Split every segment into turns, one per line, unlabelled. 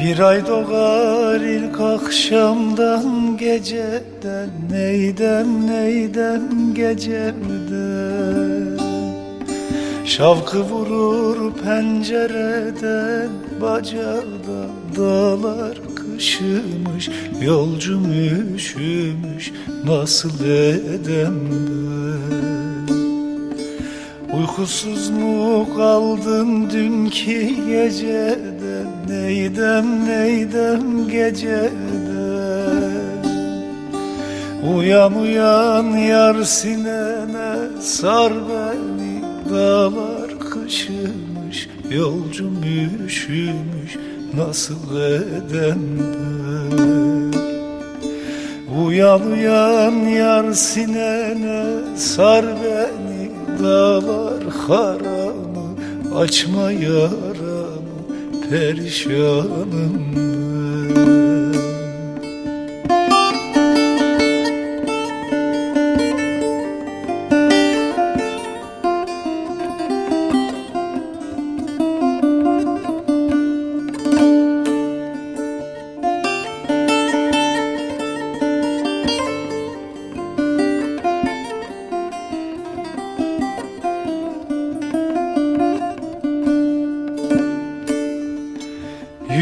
ay doğar ilk akşamdan geceden Neydem neydem gecemden Şavkı vurur pencereden Bacadan dağlar kışımış Yolcum üşümüş nasıl edem ben Uykusuz mu kaldın dünkü geceden Neydem neydem geceden Uyan uyan yar sinene sar beni. Dağlar kışımış yolcum üşümüş Nasıl edem ben? Uyan uyan yar sinene sar beni. Dağlar haramı açma yaramı Perişanım ben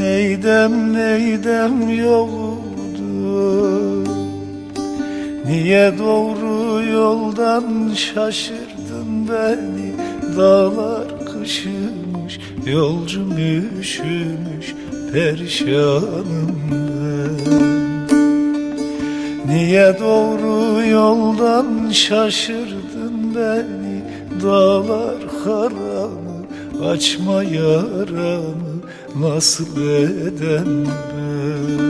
Neydem neydem yoktu Niye doğru yoldan şaşırdın beni? Dağlar kışımış yolcum üşümüş Perişanım Niye doğru yoldan şaşırdın beni? Dağlar haramı açma yaramı Nasıl edem ben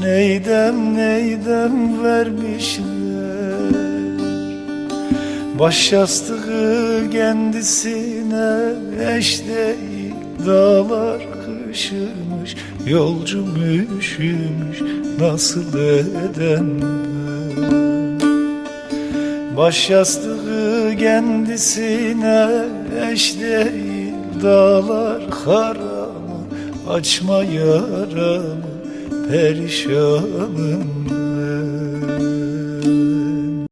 Neydem neydem vermişler? Baş yastığı kendisine eş değil Dağlar kışımış yolcum üşümüş Nasıl edem ben? Baş yastığı kendisine eş değil Dağlar haramı açma yaramı Perişanım